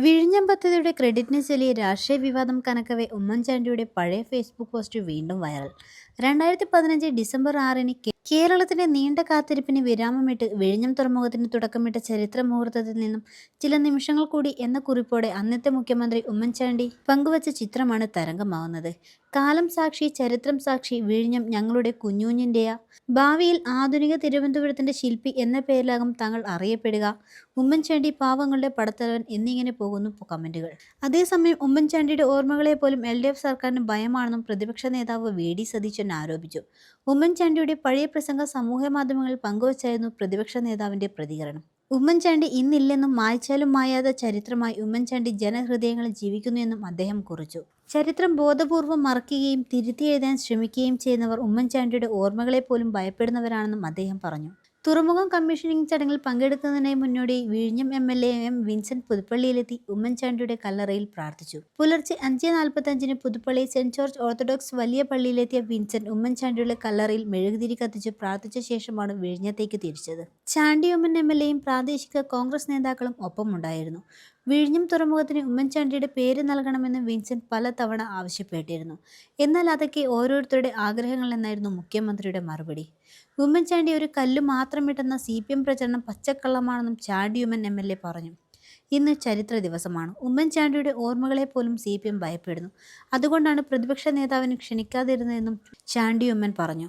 വിഴിഞ്ഞം പദ്ധതിയുടെ ക്രെഡിറ്റിന് ചൊല്ലിയ രാഷ്ട്രീയ വിവാദം കനക്കവെ ഉമ്മൻചാണ്ടിയുടെ പഴയ ഫേസ്ബുക്ക് പോസ്റ്റ് വീണ്ടും വൈറൽ രണ്ടായിരത്തി പതിനഞ്ച് ഡിസംബർ ആറിന് കേരളത്തിന്റെ നീണ്ട കാത്തിരിപ്പിന് വിരാമമിട്ട് വിഴിഞ്ഞം തുറമുഖത്തിന് തുടക്കമിട്ട ചരിത്ര മുഹൂർത്തത്തിൽ നിന്നും ചില നിമിഷങ്ങൾ കൂടി എന്ന കുറിപ്പോടെ അന്നത്തെ മുഖ്യമന്ത്രി ഉമ്മൻചാണ്ടി പങ്കുവച്ച ചിത്രമാണ് തരംഗമാവുന്നത്. കാലം സാക്ഷി ചരിത്രം സാക്ഷി വിഴിഞ്ഞം ഞങ്ങളുടെ കുഞ്ഞുഞ്ഞിന്റെയാ ഭാവിയിൽ ആധുനിക തിരുവനന്തപുരത്തിന്റെ ശില്പി എന്ന പേരിലാകും താങ്കൾ അറിയപ്പെടുക. ഉമ്മൻചാണ്ടി പാവങ്ങളുടെ പടത്തലവൻ എന്നിങ്ങനെ പോകുന്നു കമന്റുകൾ അതേസമയം ഉമ്മൻചാണ്ടിയുടെ ഓർമ്മകളെ പോലും എൽ ഡി എഫ് സർക്കാരിന് ഭയമാണെന്നും പ്രതിപക്ഷ നേതാവ് വി. ഡി. സതീശൻ ആരോപിച്ചു. ഉമ്മൻചാണ്ടിയുടെ പഴയ പ്രസംഗം സമൂഹ മാധ്യമങ്ങളിൽ പങ്കുവച്ചായിരുന്നു പ്രതിപക്ഷ നേതാവിന്റെ പ്രതികരണം. ഉമ്മൻചാണ്ടി ഇന്നില്ലെന്നും മായ്ച്ചാലും മായാത്ത ചരിത്രമായി ഉമ്മൻചാണ്ടി ജനഹൃദയങ്ങളിൽ ജീവിക്കുന്നു എന്നും അദ്ദേഹം കുറിച്ചു. ചരിത്രം ബോധപൂർവം മറക്കുകയും തിരുത്തി എഴുതാൻ ശ്രമിക്കുകയും ചെയ്യുന്നവർ ഉമ്മൻചാണ്ടിയുടെ ഓർമ്മകളെ പോലും ഭയപ്പെടുന്നവരാണെന്നും അദ്ദേഹം പറഞ്ഞു. തുറമുഖം കമ്മീഷനിങ് ചടങ്ങിൽ പങ്കെടുക്കുന്നതിനായി മുന്നോടി വിഴിഞ്ഞം M L A M Vincent പുതുപ്പള്ളിയിലെത്തി ഉമ്മൻചാണ്ടിയുടെ കല്ലറയിൽ പ്രാർത്ഥിച്ചു. പുലർച്ചെ അഞ്ച് നാൽപ്പത്തഞ്ചിന് പുതുപ്പള്ളി സെന്റ് ജോർജ് ഓർത്തഡോക്സ് വലിയ പള്ളിയിലെത്തിയ വിൻസെന്റ് ഉമ്മൻചാണ്ടിയുടെ കല്ലറയിൽ മെഴുകുതിരി കത്തിച്ച് പ്രാർത്ഥിച്ച ശേഷമാണ് വിഴിഞ്ഞത്തേക്ക് തിരിച്ചത്. ചാണ്ടി ഉമ്മൻ എം എൽ എയും പ്രാദേശിക കോൺഗ്രസ് നേതാക്കളും ഒപ്പമുണ്ടായിരുന്നു. വിഴിഞ്ഞം തുറമുഖത്തിന് ഉമ്മൻചാണ്ടിയുടെ പേര് നൽകണമെന്ന് വിൻസെന്റ് പലതവണ ആവശ്യപ്പെട്ടിരുന്നു. എന്നാൽ അതൊക്കെ ഓരോരുത്തരുടെ ആഗ്രഹങ്ങൾ എന്നായിരുന്നു മുഖ്യമന്ത്രിയുടെ മറുപടി. ഉമ്മൻചാണ്ടി ഒരു കല്ല് മാത്രം ഇട്ടെന്ന സി പി എം പ്രചരണം പച്ചക്കള്ളമാണെന്നും ചാണ്ടിയുമ്മൻ എം എൽ എ പറഞ്ഞു. ഇന്ന് ചരിത്ര ദിവസമാണ്. ഉമ്മൻചാണ്ടിയുടെ ഓർമ്മകളെ പോലും സി പി എം ഭയപ്പെടുന്നു. അതുകൊണ്ടാണ് പ്രതിപക്ഷ നേതാവിനെ ക്ഷണിക്കാതിരുന്നതെന്നും ചാണ്ടിയുമ്മൻ പറഞ്ഞു.